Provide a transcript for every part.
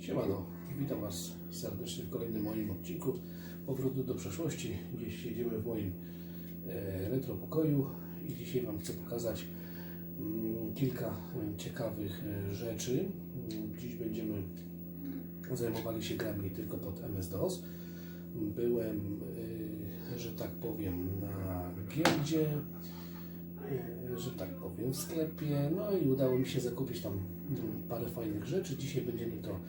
Siemano, witam Was serdecznie w kolejnym moim odcinku Powrotu do przeszłości. Dziś siedzimy w moim e, retro pokoju i dzisiaj Wam chcę pokazać mm, kilka ciekawych e, rzeczy. Mm, Dziś będziemy zajmowali się grami tylko pod MS-DOS. Byłem, e, że tak powiem, na giełdzie, że tak powiem, w sklepie. No i udało mi się zakupić tam mm, parę fajnych rzeczy. Dzisiaj będziemy to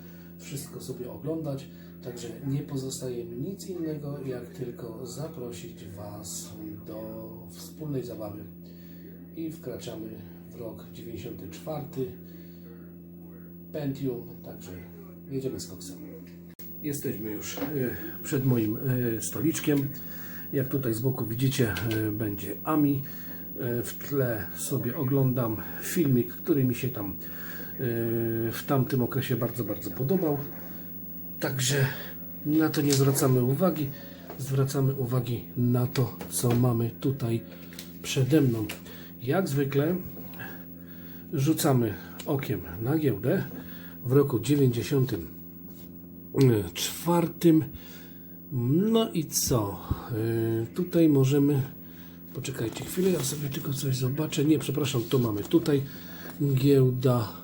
wszystko sobie oglądać. Także nie pozostaje mi nic innego, jak tylko zaprosić Was do wspólnej zabawy. I wkraczamy w rok 94. Pentium, także jedziemy z koksem. Jesteśmy już e, przed moim e, stoliczkiem. Jak tutaj z boku widzicie, e, będzie Ami. W tle sobie oglądam filmik, który mi się tam w tamtym okresie bardzo, bardzo podobał. Także na to nie zwracamy uwagi. Zwracamy uwagi na to, co mamy tutaj przede mną. Jak zwykle rzucamy okiem na giełdę w roku 90 czwartym. No i co? Yy, Tutaj możemy. Poczekajcie chwilę, ja sobie tylko coś zobaczę. Nie, przepraszam, to mamy tutaj giełda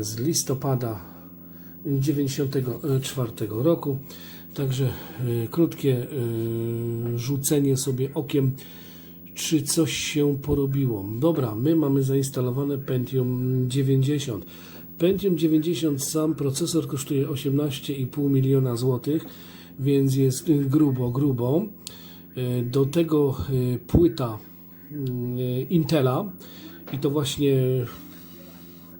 z listopada 94 roku. Także e, krótkie e, rzucenie sobie okiem, czy coś się porobiło. Dobra, my mamy zainstalowane Pentium 90. Pentium 90 sam procesor kosztuje 18,5 miliona złotych, więc jest grubo, grubo. E, Do tego e, płyta mm, e, Intela i to właśnie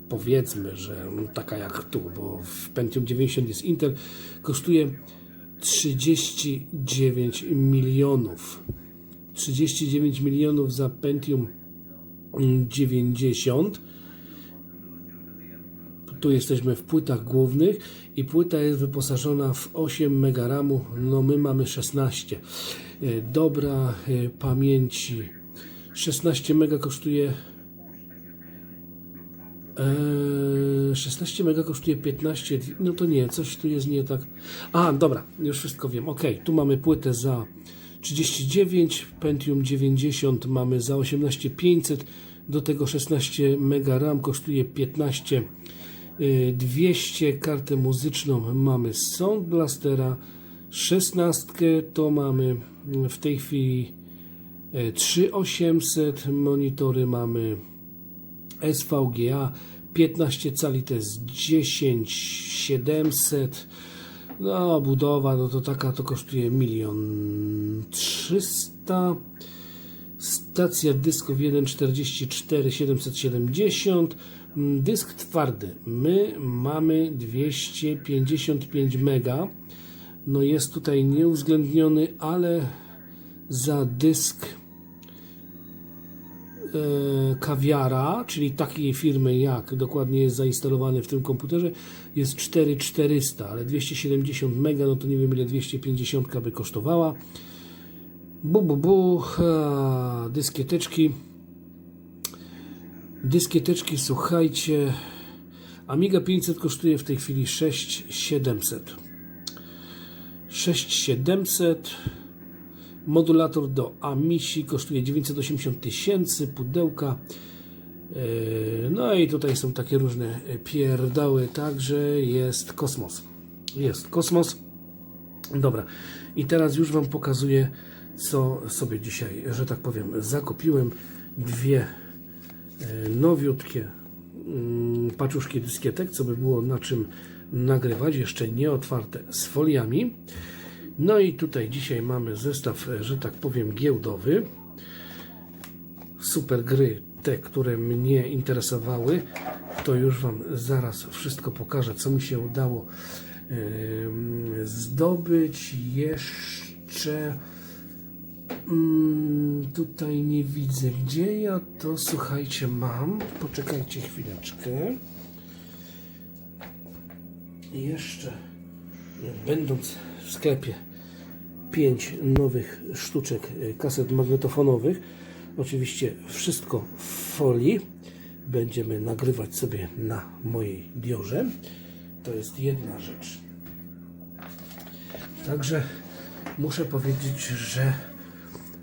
powiedzmy, że taka jak tu, bo w Pentium 90 jest Intel, kosztuje 39 milionów. 39 milionów za Pentium 90. Tu jesteśmy w płytach głównych i płyta jest wyposażona w 8 MB RAMu, no my mamy 16. E, Dobra e, pamięci 16 MB kosztuje Eee, 16 mega kosztuje 15, no to nie, coś tu jest nie tak. A, dobra, już wszystko wiem. Ok, tu mamy płytę za 39, Pentium 90 mamy za 18500, do tego 16 mega RAM kosztuje 15 e, 200, kartę muzyczną mamy z Sound Blastera, 16 to mamy w tej chwili e, 3800, monitory mamy SVGA 15 cali to jest 10 700 no budowa no to taka to kosztuje milion 300 stacja dysków 1.44 770 Mm, dysk twardy. My mamy 255 mega. No jest tutaj nieuwzględniony ale za dysk kawiara, czyli takiej firmy jak dokładnie jest zainstalowany w tym komputerze, jest 4400, ale 270 mega, no to nie wiem ile 250 by kosztowała. Bu, bu, bu, dyskieteczki. Dyskieteczki, słuchajcie, Amiga 500 kosztuje w tej chwili 6700. 6700 Modulator do Amisi kosztuje 980 tysięcy, pudełka. Yy, No i tutaj są takie różne pierdoły, także jest kosmos. Jest kosmos. Dobra, i teraz już Wam pokazuję, co sobie dzisiaj, że tak powiem, zakupiłem. Dwie e, nowiutkie mm, paczuszki dyskietek, co by było na czym nagrywać, jeszcze nie otwarte z foliami. No i tutaj dzisiaj mamy zestaw, e, że tak powiem, giełdowy. Super gry, te, które mnie interesowały, to już Wam zaraz wszystko pokażę, co mi się udało zdobyć. Jeszcze mm, tutaj nie widzę, gdzie ja to, słuchajcie, mam. Poczekajcie chwileczkę. Jeszcze będąc w sklepie pięć nowych sztuczek y, kaset magnetofonowych. Oczywiście wszystko w folii. Będziemy nagrywać sobie na mojej biorze. To jest jedna rzecz. Także muszę powiedzieć, że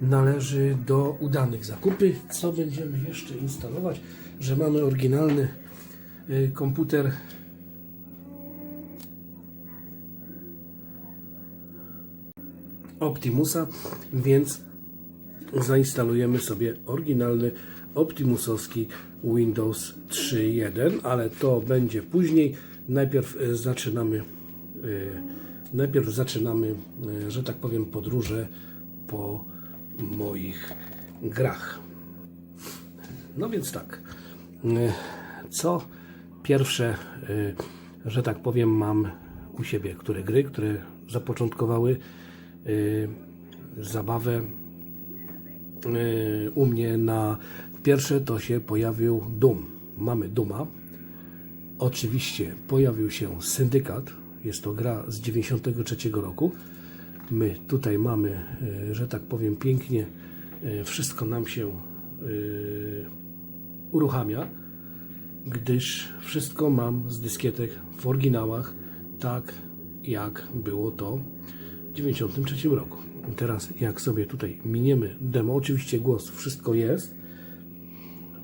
należy do udanych zakupy. Co będziemy jeszcze instalować? Że mamy oryginalny y, komputer Optimusa, więc zainstalujemy sobie oryginalny Optimusowski Windows 3.1, ale to będzie później. Najpierw e, zaczynamy, e, najpierw zaczynamy, e, że tak powiem, podróże po moich grach. No więc tak, co pierwsze, że tak powiem, mam u siebie, które gry, które zapoczątkowały zabawę e, u mnie na pierwsze to się pojawił Doom. Mamy Duma. Oczywiście pojawił się Syndykat. Jest to gra z 93 roku. My tutaj mamy, e, że tak powiem pięknie, wszystko nam się uruchamia, gdyż wszystko mam z dyskietek w oryginałach, tak jak było to w 93 roku. I teraz jak sobie tutaj miniemy demo, oczywiście głos, wszystko jest.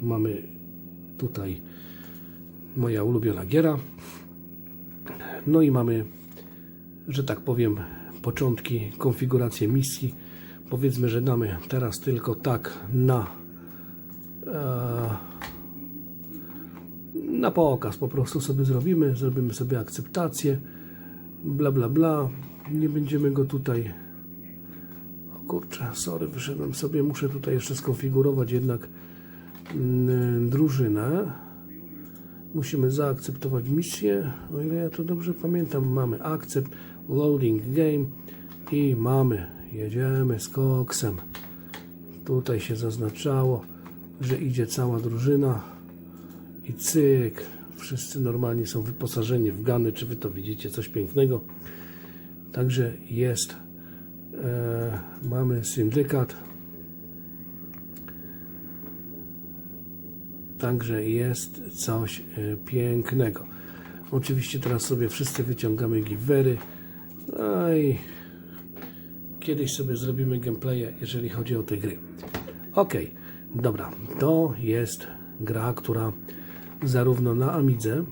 Mamy tutaj moja ulubiona giera. No i mamy, że tak powiem, początki, konfigurację misji. Powiedzmy, że damy teraz tylko tak na e, na pokaz po prostu sobie zrobimy, zrobimy sobie akceptację, bla bla bla. Nie będziemy go tutaj. O kurczę, sorry, wyszedłem sobie, muszę tutaj jeszcze skonfigurować jednak mm, drużynę. Musimy zaakceptować misję. O ile ja to dobrze pamiętam, mamy akcept, loading game i mamy, jedziemy z koksem. Tutaj się zaznaczało, że idzie cała drużyna i cyk. Wszyscy normalnie są wyposażeni w gany, czy wy to widzicie, coś pięknego. Także jest. E, mamy syndykat. Także jest coś e, pięknego. Oczywiście teraz sobie wszyscy wyciągamy givery. No i kiedyś sobie zrobimy gameplaye, jeżeli chodzi o te gry. Ok, dobra, to jest gra, która zarówno na Amidze,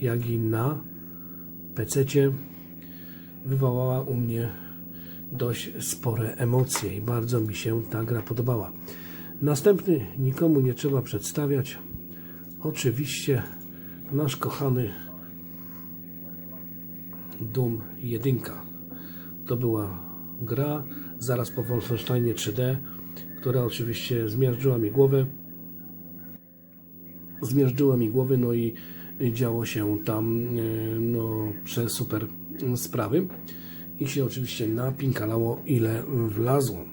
jak i na PC wywołała u mnie dość spore emocje i bardzo mi się ta gra podobała. Następny nikomu nie trzeba przedstawiać. Oczywiście nasz kochany Doom 1. To była gra zaraz po Wolfensteinie 3D, która oczywiście zmiażdżyła mi głowę. Zmiażdżyła mi głowę, no i działo się tam e, no, przez super sprawy i się oczywiście napinkalało ile wlazło.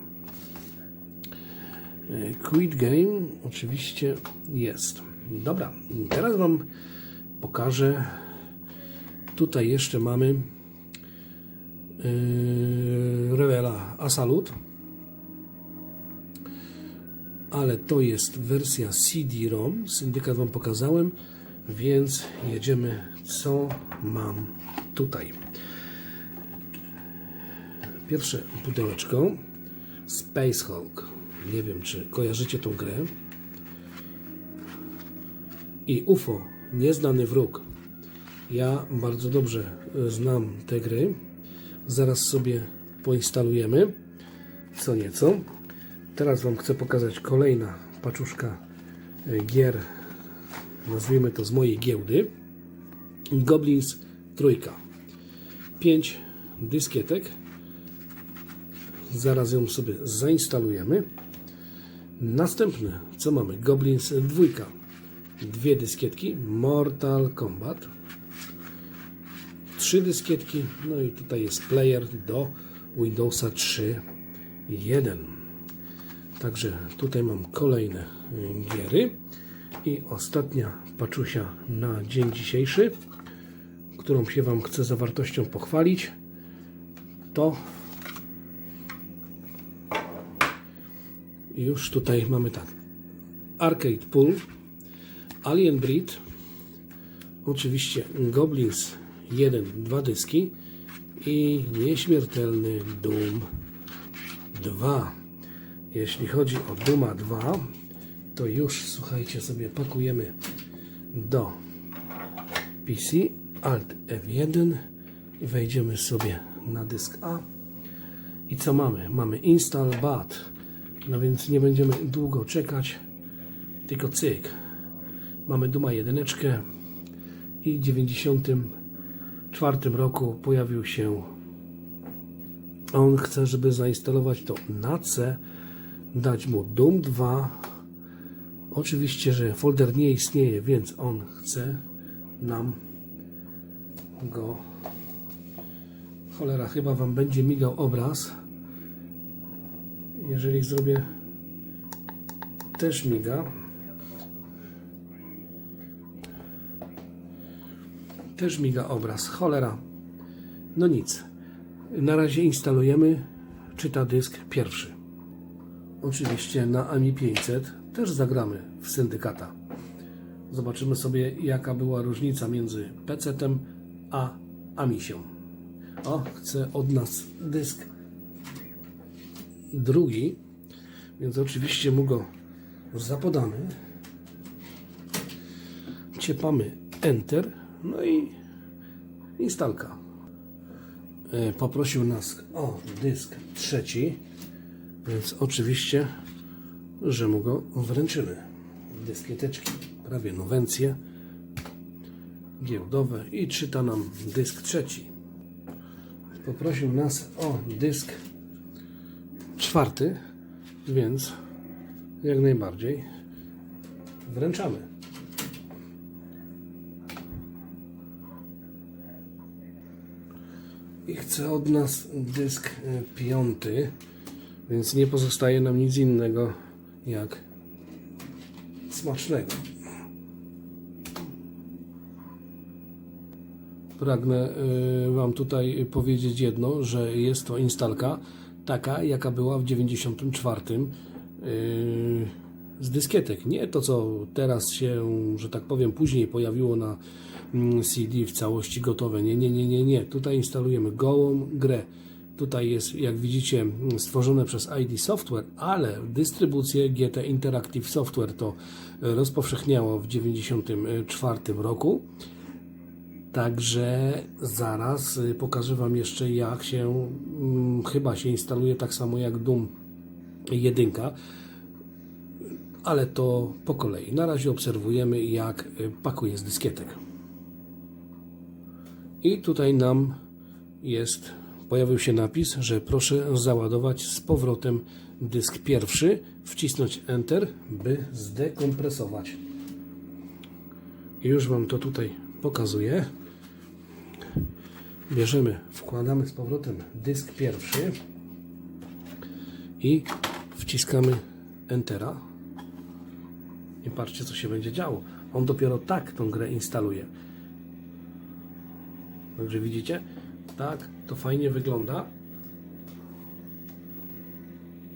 E, Quit Game oczywiście jest. Dobra, teraz Wam pokażę. Tutaj jeszcze mamy yy, Revela Asalut, ale to jest wersja CD-ROM. Syndykat Wam pokazałem, więc jedziemy. Co mam tutaj? Pierwsze pudełeczko Space Hulk. Nie wiem, czy kojarzycie tą grę. I UFO, nieznany wróg. Ja bardzo dobrze e, znam te gry. Zaraz sobie poinstalujemy co nieco. Teraz Wam chcę pokazać kolejna paczuszka e, gier, nazwijmy to z mojej giełdy. Goblins trójka. 5 dyskietek. Zaraz ją sobie zainstalujemy. Następne, co mamy? Goblins dwójka. Dwie dyskietki. Mortal Kombat. Trzy dyskietki. No i tutaj jest player do Windowsa 3.1. Także tutaj mam kolejne y, giery. I ostatnia paczusia na dzień dzisiejszy, którą się Wam chcę zawartością pochwalić, to już tutaj mamy tak. Arcade Pool, Alien Breed, oczywiście Goblins 1, dwa dyski i nieśmiertelny Doom 2. Jeśli chodzi o Duma 2, to już słuchajcie sobie pakujemy do PC Alt F1 i wejdziemy sobie na dysk A. I co mamy? Mamy install bat. No więc nie będziemy długo czekać, tylko cyk. Mamy Duma jedyneczkę i w 94 roku pojawił się on chce, żeby zainstalować to na C, dać mu Doom 2. Oczywiście, że folder nie istnieje, więc on chce nam go. Cholera, chyba Wam będzie migał obraz. Jeżeli zrobię, też miga. Też miga obraz. Cholera. No nic. Na razie instalujemy czyta dysk pierwszy. Oczywiście na AMI 500 też zagramy w syndykata. Zobaczymy sobie jaka była różnica między PC-tem a Amisią. O, chce od nas dysk drugi, więc oczywiście mu go zapodamy. Ciepamy Enter, no i instalka. E, Poprosił nas o dysk trzeci, więc oczywiście, że mu go wręczymy. Dyskieteczki, prawie nowencje, giełdowe i czyta nam dysk trzeci. Poprosił nas o dysk czwarty, więc jak najbardziej wręczamy. I chce od nas dysk e, piąty, więc nie pozostaje nam nic innego jak smacznego. Pragnę y, Wam tutaj powiedzieć jedno, że jest to instalka taka, jaka była w 94 y, z dyskietek. Nie to, co teraz się, że tak powiem, później pojawiło na mm, CD w całości gotowe. Nie, nie, nie, nie, nie. Tutaj instalujemy gołą grę. Tutaj jest, jak widzicie, stworzone przez ID Software, ale dystrybucję GT Interactive Software to y, rozpowszechniało w 94 roku. Także zaraz y, pokażę Wam jeszcze jak się mm, chyba się instaluje tak samo jak Doom 1, ale to po kolei. Na razie obserwujemy jak y, pakuje z dyskietek. I tutaj nam jest pojawił się napis, że proszę załadować z powrotem dysk pierwszy, wcisnąć Enter, by zdekompresować. I już Wam to tutaj pokazuję. Bierzemy, wkładamy z powrotem dysk pierwszy i wciskamy Entera. I patrzcie, co się będzie działo. On dopiero tak tą grę instaluje. Także widzicie, tak to fajnie wygląda.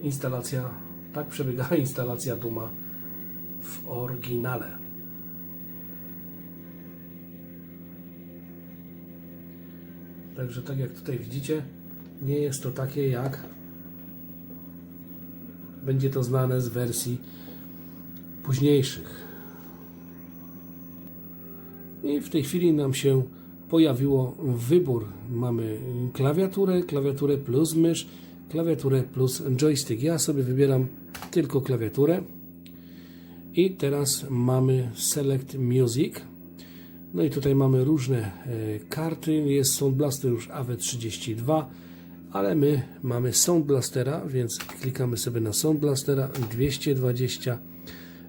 Instalacja, tak przebiega instalacja Duma w oryginale. Także tak jak tutaj widzicie, nie jest to takie jak będzie to znane z wersji późniejszych. I w tej chwili nam się pojawiło wybór. Mamy klawiaturę, klawiaturę plus mysz, klawiaturę plus joystick. Ja sobie wybieram tylko klawiaturę. I teraz mamy Select Music. No i tutaj mamy różne e, karty. Jest Sound Blaster już AW32, ale my mamy Sound Blastera, więc klikamy sobie na Sound Blastera 220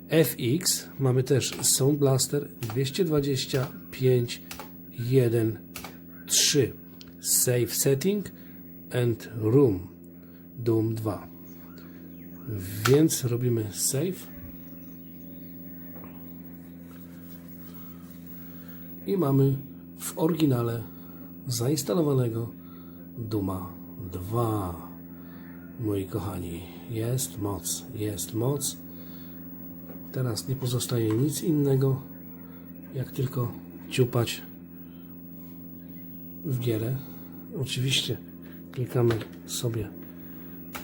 FX. Mamy też Sound Blaster 225 1 3 Save Setting and Room Doom 2. Więc robimy save. I mamy w oryginale zainstalowanego Duma 2. Moi kochani, jest moc, jest moc. Teraz nie pozostaje nic innego, jak tylko ciupać w gierę. Oczywiście klikamy sobie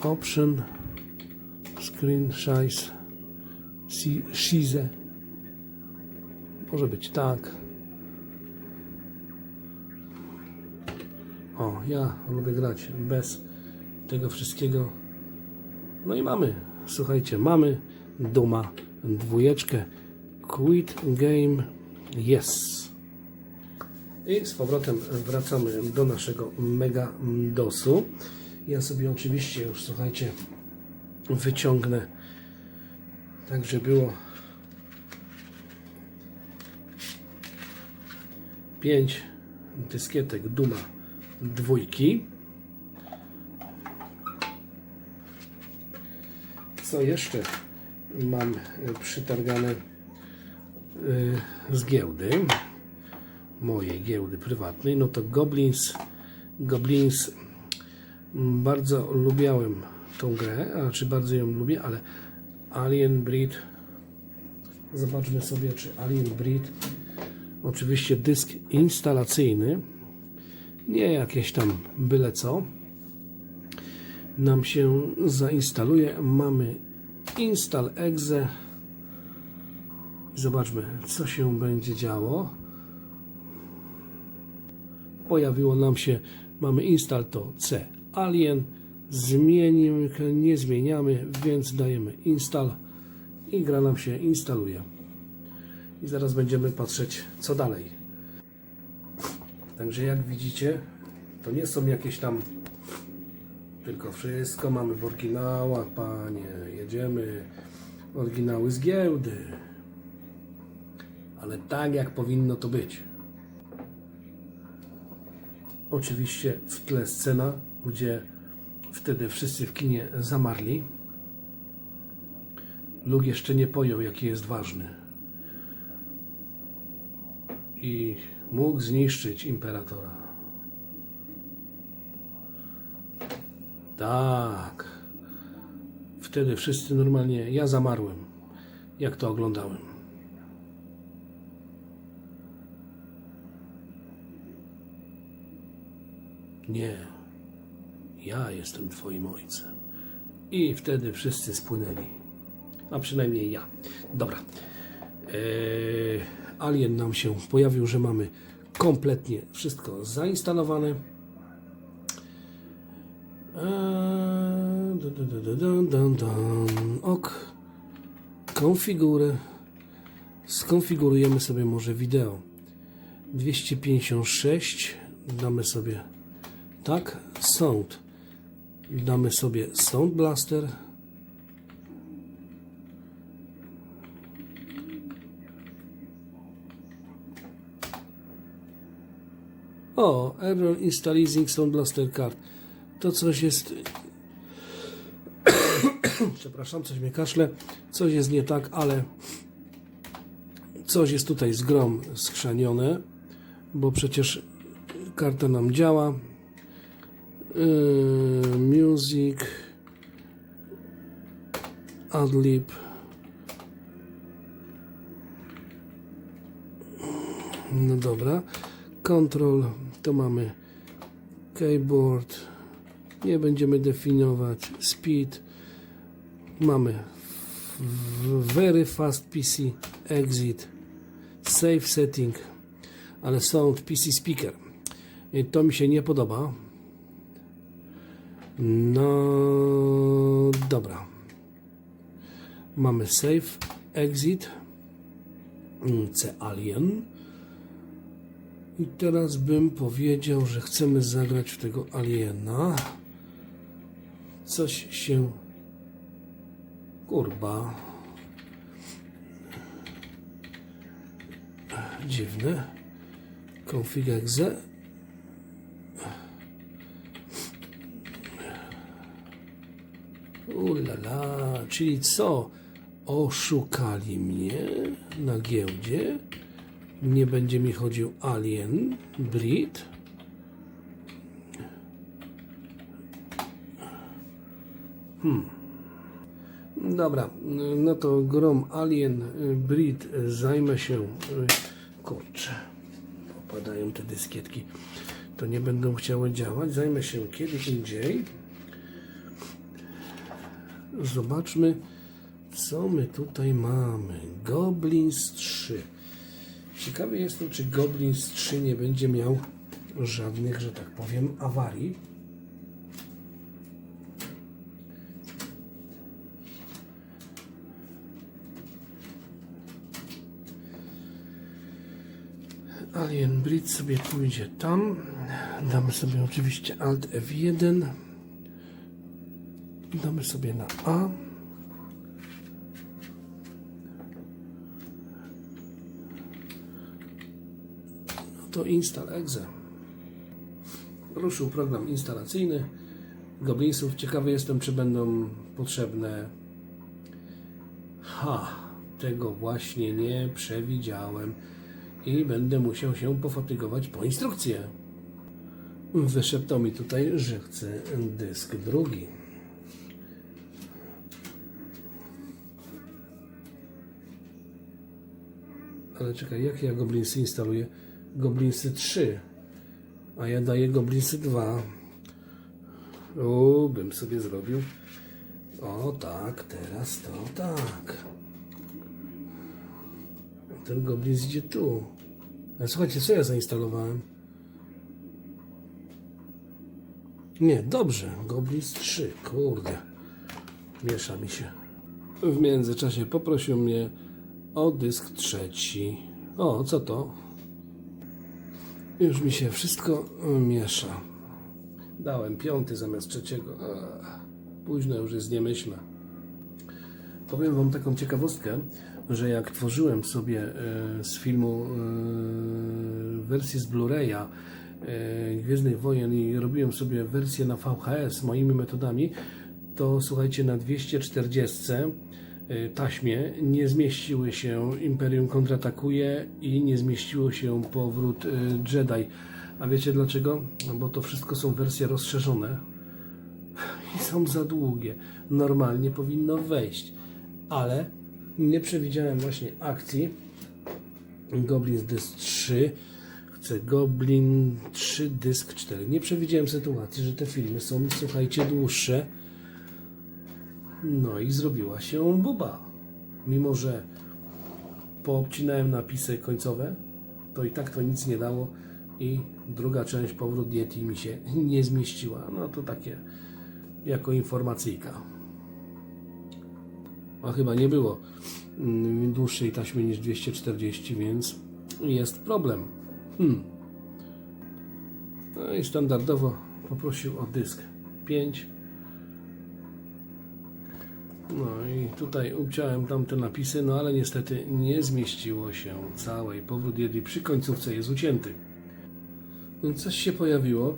Option, Screen Size, Si- Size. Może być tak. O, ja lubię grać bez tego wszystkiego. No i mamy, słuchajcie, mamy Duma dwójeczkę. Quit game, yes. I z powrotem wracamy do naszego Mega DOSu. Ja sobie oczywiście już, słuchajcie, wyciągnę tak, żeby było 5 dyskietek Duma dwójki. Co jeszcze mam e, przytargane e, z giełdy? Mojej giełdy prywatnej. No to Goblins. Goblins. Bardzo lubiałem tą grę, a czy bardzo ją lubię, ale Alien Breed. Zobaczmy sobie, czy Alien Breed. Oczywiście dysk instalacyjny. Nie jakieś tam byle co nam się zainstaluje. Mamy install exe. Zobaczmy, co się będzie działo. Pojawiło nam się, mamy install to C alien. Zmienimy, nie zmieniamy, więc dajemy install i gra nam się instaluje. I zaraz będziemy patrzeć, co dalej. Także jak widzicie, to nie są jakieś tam tylko wszystko mamy w oryginałach, panie. Jedziemy. Oryginały z giełdy. Ale tak, jak powinno to być. Oczywiście w tle scena, gdzie wtedy wszyscy w kinie zamarli. Luke jeszcze nie pojął, jaki jest ważny. I mógł zniszczyć imperatora. Tak. Wtedy wszyscy normalnie. Ja zamarłem, jak to oglądałem. Nie. Ja jestem Twoim ojcem. I wtedy wszyscy spłynęli. A przynajmniej ja. Dobra. Eee, alien nam się pojawił, że mamy kompletnie wszystko zainstalowane. Eee. Ok. Konfigurę. Skonfigurujemy sobie może wideo. 256. Damy sobie tak. Sound. Damy sobie Sound Blaster. O, error installing Sound Blaster card. To coś jest. Przepraszam, coś mnie kaszle. Coś jest nie tak, ale coś jest tutaj z grom skrzanione, bo przecież karta nam działa. Yy, music, adlib. No dobra. Control to mamy keyboard. Nie będziemy definiować speed. Mamy very fast PC exit save setting, ale sound PC speaker. I to mi się nie podoba. No dobra. Mamy save exit C alien. I teraz bym powiedział, że chcemy zagrać w tego aliena. Coś się. Kurba. Dziwne. Config exe. Ulala, czyli co? Oszukali mnie na giełdzie. Nie będzie mi chodził Alien Breed. Hmm. Dobra, no to grom Alien Breed zajmę się. Kurczę. upadają te dyskietki, to nie będą chciały działać. Zajmę się kiedy indziej. Zobaczmy, co my tutaj mamy. Goblins 3. Ciekawy jestem, czy Goblins 3 nie będzie miał żadnych, że tak powiem, awarii. Alien Breed sobie pójdzie tam. Damy sobie oczywiście Alt F1. Damy sobie na A. to install exe. Ruszył program instalacyjny Goblinsów. Ciekawy jestem, czy będą potrzebne. Ha, tego właśnie nie przewidziałem i będę musiał się pofatygować po instrukcję. Wyszeptał mi tutaj, że chce dysk drugi. Ale czekaj, jak ja Goblinsy instaluję? Goblinsy 3, a ja daję Goblinsy 2. O, bym sobie zrobił. O tak, teraz to tak. Ten goblin idzie tu. Ale słuchajcie, co ja zainstalowałem? Nie, dobrze. Goblins 3. Kurde. Miesza mi się. W międzyczasie poprosił mnie o dysk trzeci. O, co to? Już mi się wszystko miesza. Dałem piąty zamiast trzeciego. Późno już jest, nie myślę. Powiem Wam taką ciekawostkę, że jak tworzyłem sobie e, z filmu e, wersję z Blu-raya e, Gwiezdnych Wojen i robiłem sobie wersję na VHS moimi metodami, to słuchajcie, na 240 e, taśmie nie zmieściły się Imperium kontratakuje i nie zmieściło się powrót e, Jedi. A wiecie dlaczego? No bo to wszystko są wersje rozszerzone i są za długie. Normalnie powinno wejść, ale nie przewidziałem właśnie akcji. Goblin dysk 3. Chcę Goblin 3 dysk 4. Nie przewidziałem sytuacji, że te filmy są, słuchajcie, dłuższe. No i zrobiła się buba. Mimo, że poobcinałem napisy końcowe, to i tak to nic nie dało i druga część powrót Yeti mi się nie zmieściła. No to takie jako informacyjka. A chyba nie było mm, dłuższej taśmy niż 240, więc jest problem. Hmm. No i standardowo poprosił o dysk 5. No i tutaj obciąłem tamte napisy, no ale niestety nie zmieściło się całej. Powrót jedli przy końcówce jest ucięty. No coś się pojawiło,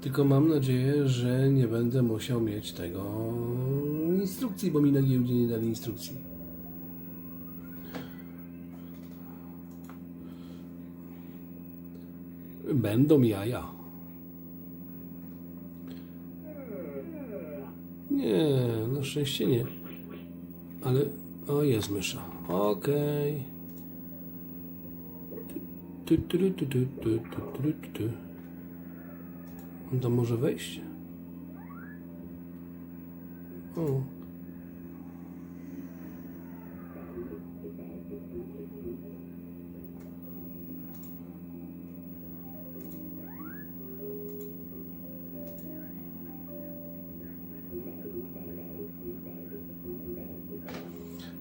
tylko mam nadzieję, że nie będę musiał mieć tego instrukcji, bo mi na giełdzie nie dali instrukcji. Będą jaja. Nie, na szczęście nie. Ale, o jest mysza. Okej. Tu, tu, tu, tu, tu, tu, tu, tam może wejść? O.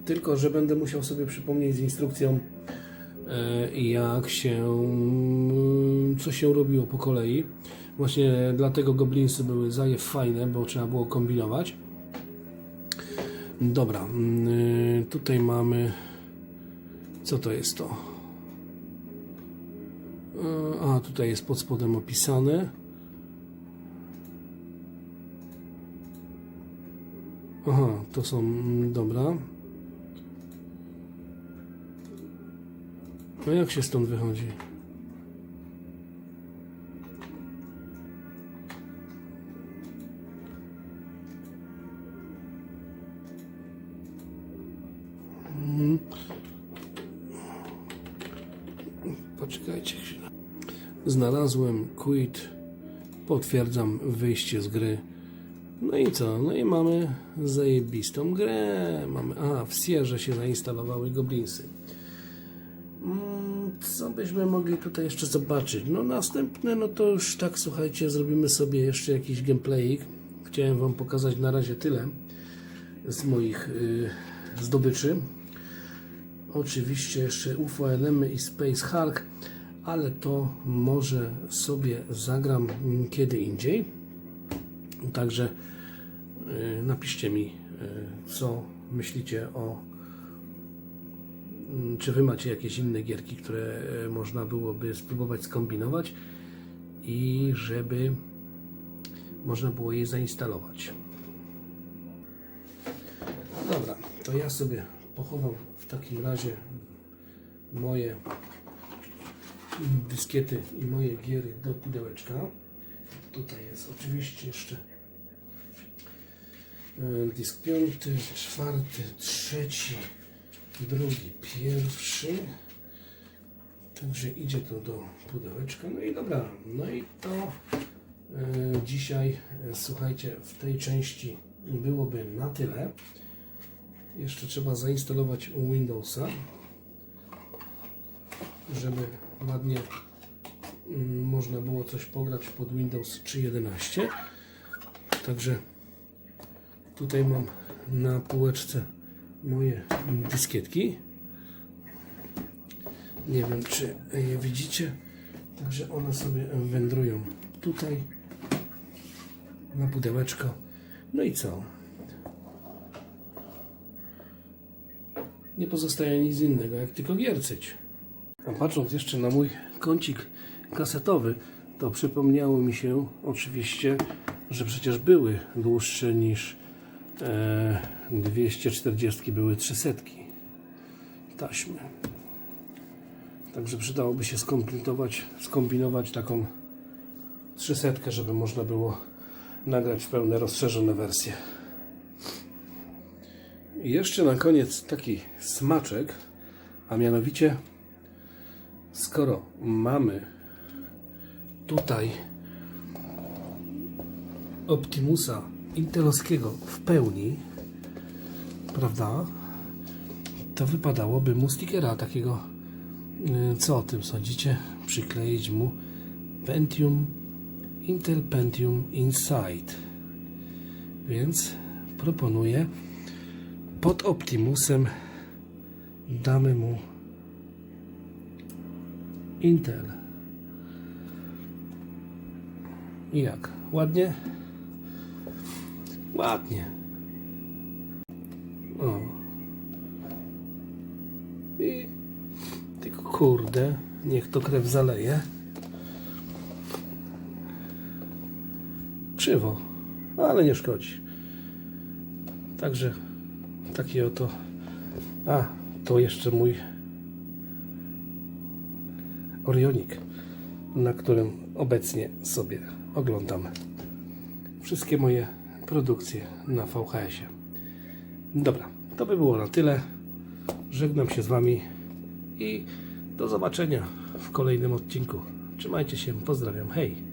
Tylko, że będę musiał sobie przypomnieć z instrukcją, e, jak się, co się robiło po kolei. Właśnie dlatego goblinsy były zaje fajne, bo trzeba było kombinować. Dobra, mm, tutaj mamy. Co to jest to? E, A, tutaj jest pod spodem opisane. Aha, to są. mm, Dobra. No jak się stąd wychodzi? Mhm. Poczekajcie chwilę. Znalazłem quit. Potwierdzam wyjście z gry. No i co? No i mamy zajebistą grę. Mamy, a, w Sierze się zainstalowały goblinsy. Co byśmy mogli tutaj jeszcze zobaczyć? No następne, no to już tak, słuchajcie, zrobimy sobie jeszcze jakiś gameplayik. Chciałem Wam pokazać na razie tyle z moich y, zdobyczy. Oczywiście jeszcze UFO Enemy i Space Hulk, ale to może sobie zagram kiedy indziej. Także y, napiszcie mi, y, co myślicie o Czy wy macie jakieś inne gierki, które e, można byłoby spróbować skombinować i żeby można było je zainstalować? Dobra, to ja sobie pochowam w takim razie moje dyskiety i moje giery do pudełeczka. Tutaj jest oczywiście jeszcze e, dysk piąty, czwarty, trzeci, drugi, pierwszy. Także idzie to do pudełeczka. No i dobra, no i to e, dzisiaj, e, słuchajcie, w tej części byłoby na tyle. Jeszcze trzeba zainstalować Windowsa, żeby ładnie mm, można było coś pograć pod Windows 3.11. Także tutaj mam na półeczce moje dyskietki. Nie wiem, czy je widzicie. Także one sobie wędrują tutaj na pudełeczko. No i co? Nie pozostaje nic innego, jak tylko giercyć. A patrząc jeszcze na mój kącik kasetowy, to przypomniało mi się oczywiście, że przecież były dłuższe niż 240 były 300 taśmy. Także przydałoby się skombinować taką 300, żeby można było nagrać pełne rozszerzone wersje. I jeszcze na koniec taki smaczek, a mianowicie skoro mamy tutaj Optimusa Intelowskiego w pełni, prawda? To wypadałoby mu stickera takiego, y, co o tym sądzicie? Przykleić mu Pentium, Intel Pentium Inside. Więc proponuję pod Optimusem damy mu Intel. I jak? Ładnie? Ładnie. O. I tylko kurde, niech to krew zaleje. Krzywo, ale nie szkodzi. Także taki oto. A, to jeszcze mój Orionik, na którym obecnie sobie oglądam wszystkie moje produkcje na VHS-ie. Dobra, to by było na tyle. Żegnam się z Wami i do zobaczenia w kolejnym odcinku. Trzymajcie się, pozdrawiam, hej!